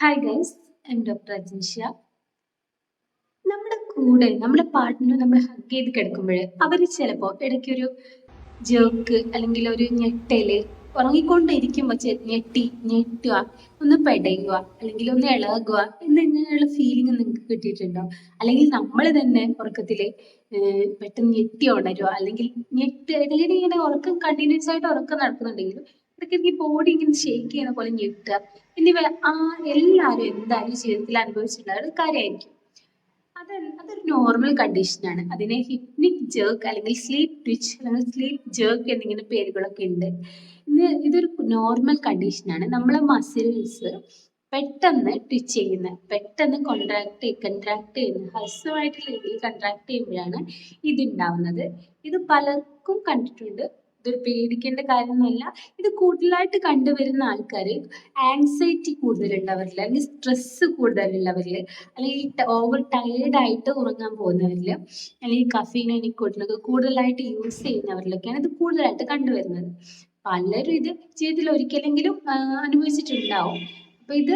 Hi guys I am doctor Ajinsha നമ്മുടെ കൂടെ നമ്മുടെ പാർട്ട്ണർ നമ്മൾ ഹഗ് ചെയ്ത് കിടക്കുമ്പോൾ അവർ ചിലപ്പോൾ ഇടയ്ക്കൊരു ജോക്ക് അല്ലെങ്കിൽ ഒരു ഞെട്ടൽ ഉറങ്ങിക്കൊണ്ടിരിക്കുമ്പോൾ ഞെട്ടി ഞെട്ടുക ഒന്ന് പെടയുക അല്ലെങ്കിൽ ഒന്ന് ഇളകുക എന്നിങ്ങനെയുള്ള ഫീലിംഗ് നിങ്ങൾക്ക് കിട്ടിയിട്ടുണ്ടോ? അല്ലെങ്കിൽ നമ്മൾ തന്നെ ഉറക്കത്തിൽ പെട്ടെന്ന് ഞെട്ടി ഉണരുക അല്ലെങ്കിൽ ഞെട്ട് ഇടയിൽ ഇങ്ങനെ ഉറക്കം കണ്ടിന്യൂസ് ആയിട്ട് ഉറക്കം നടക്കുന്നുണ്ടെങ്കിലും ഇടയ്ക്കിടയ്ക്ക് ബോഡി ഇങ്ങനെ ഷേക്ക് ചെയ്യുന്ന പോലെ ഞെട്ടുക എന്നിവ ആ എല്ലാവരും എന്തായാലും ജീവിതത്തിൽ അനുഭവിച്ചിട്ടുള്ള ഒരു കാര്യമായിരിക്കും. അത് അതൊരു നോർമൽ കണ്ടീഷനാണ് അതിനെ ഹിപ്നിക് ജേർക്ക് അല്ലെങ്കിൽ സ്ലീപ്പ് ട്വിച്ച് അല്ലെങ്കിൽ സ്ലീപ്പ് ജേർക്ക് എന്നിങ്ങനെ പേരുകളൊക്കെ ഉണ്ട്. ഇത് ഇതൊരു നോർമൽ കണ്ടീഷനാണ് നമ്മളെ മസിൽസ് പെട്ടെന്ന് ട്വിച്ച് ചെയ്യുന്ന പെട്ടെന്ന് കോൺട്രാക്ട് കൺട്രാക്ട് ചെയ്യുന്ന ഹ്രസ്വമായിട്ടുള്ള രീതിയിൽ കൺട്രാക്ട് ചെയ്യുമ്പോഴാണ് ഇതുണ്ടാവുന്നത് ഇത് പലർക്കും കണ്ടിട്ടുണ്ട്. ഇതൊരു പേടിക്കേണ്ട കാര്യമൊന്നുമല്ല. ഇത് കൂടുതലായിട്ട് കണ്ടുവരുന്ന ആൾക്കാർ ആങ്സൈറ്റി കൂടുതലുള്ളവരിൽ അല്ലെങ്കിൽ സ്ട്രെസ്സ് കൂടുതലുള്ളവരിൽ അല്ലെങ്കിൽ ഓവർ ടയേർഡ് ആയിട്ട് ഉറങ്ങാൻ പോകുന്നവരിൽ അല്ലെങ്കിൽ കഫീൻ നിക്കോട്ടിനൊക്കെ കൂടുതലായിട്ട് യൂസ് ചെയ്യുന്നവരിലൊക്കെയാണ് ഇത് കൂടുതലായിട്ട് കണ്ടുവരുന്നത്. പലരും ഇത് ജീവിതത്തിൽ ഒരിക്കലെങ്കിലും അനുഭവിച്ചിട്ടുണ്ടാവും. അപ്പൊ ഇത്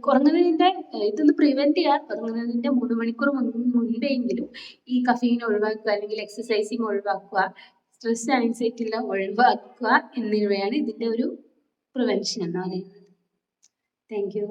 കുറഞ്ഞതിന്റെ ഇതൊന്ന് പ്രിവെന്റ് ചെയ്യാൻ ഉറങ്ങുന്നതിന്റെ മൂന്ന് മണിക്കൂർ മുൻ- മുൻപെങ്കിലും ഈ കഫീൻ ഒഴിവാക്കുക അല്ലെങ്കിൽ എക്സസൈസിങ് ഒഴിവാക്കുക സ്ട്രെസ് ആൻസൈറ്റി എല്ലാം ഒഴിവാക്കുക എന്നിവയാണ് ഇതിന്റെ ഒരു പ്രിവെൻഷൻ എന്ന് പറയുന്നത്. Thank you